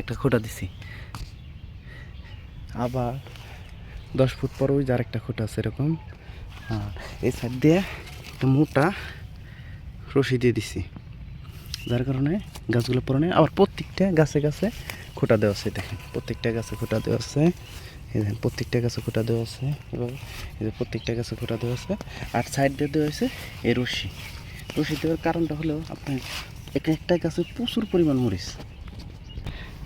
একটা খোটা দিছি। আবার দশ ফুট পর ওই যার একটা খোটা আছে এরকম। আর এই সাইড দিয়ে একটা মোটা রশি দিয়ে দিছি। যার কারণে গাছগুলো পরে আবার প্রত্যেকটা গাছে গাছে খোটা দেওয়া আছে, দেখেন। প্রত্যেকটা গাছে খোটা দেওয়া আছে। দেখেন, প্রত্যেকটা গাছে খোটা দেওয়া আছে। এবার এই যে প্রত্যেকটা গাছে খোটা দেওয়া আছে। আর সাইড দিয়ে দেওয়া হয়েছে এই রশি। রশি দেওয়ার কারণটা হলো আপনার এক একটা গাছে প্রচুর পরিমাণ মরিচ।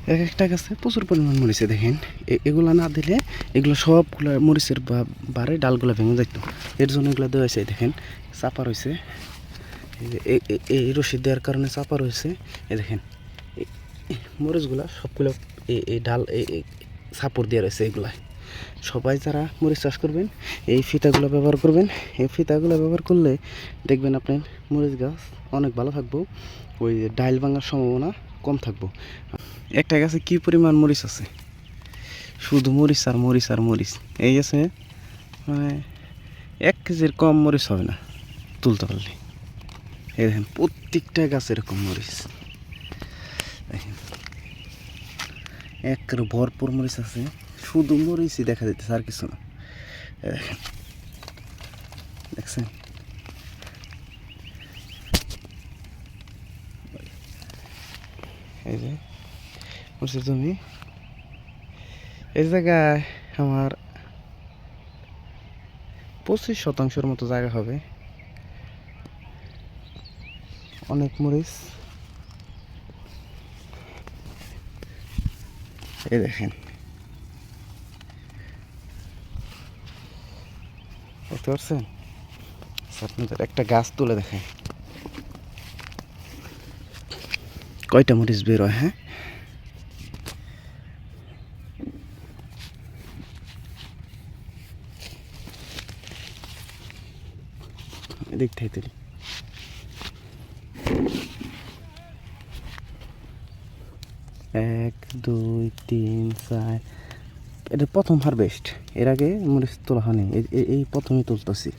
এক একটা গাছে প্রচুর পরিমাণ মরিচে দেখেন। এ- এগুলা না দিলে এগুলো সবগুলো মরিচের বারে ডালগুলো ভেঙে যাইতো। এর জন্য এগুলো দেওয়া হয়েছে দেখেন, চাপা রয়েছে। এই এ- এ- রশি দেওয়ার কারণে চাপা রয়েছে। এই দেখেন মরিচগুলা সবগুলো এই ডাল সাপোর্ট দিয়ে রয়েছে এগুলা। সবাই যারা মরিচ চাষ করবেন, এই ফিতাগুলো ব্যবহার করবেন। এই ফিতাগুলো ব্যবহার করলে দেখবেন আপনার মরিচ গাছ অনেক ভালো থাকব, ওই ডাইল ভাঙার সম্ভাবনা কম থাকব। একটা গাছে কি পরিমাণ মরিচ আছে? শুধু মরিচ আর মরিচ আর মরিচ। এই আছে মানে এক কেজির কম মরিচ হবে না, তুলতে পারলে। এই দেখেন, প্রত্যেকটা গাছে এরকম মরিচ। দেখেন এক ভরপুর মরিচ আছে। শুধু মরিচই দেখা যাইতেছে, আর কিছু না। দেখেন, দেখছেন? এই যে মরিচের জমি এই জায়গায় আমার পঁচিশ শতাংশের মতো জায়গা হবে। অনেক মরিচ। এই দেখেন। বুঝতে পারছেন আচ্ছা, আপনাদের একটা গাছ তুলে দেখেন কয়টা মরিচ বেরোয় হ্যাঁ? এদিক থেকে তুলি এক, দুই, তিন, চার। এটা প্রথম হারভেস্ট এর আগে মরিচ তোলা হয়নি। এই- এই তুলতেছি।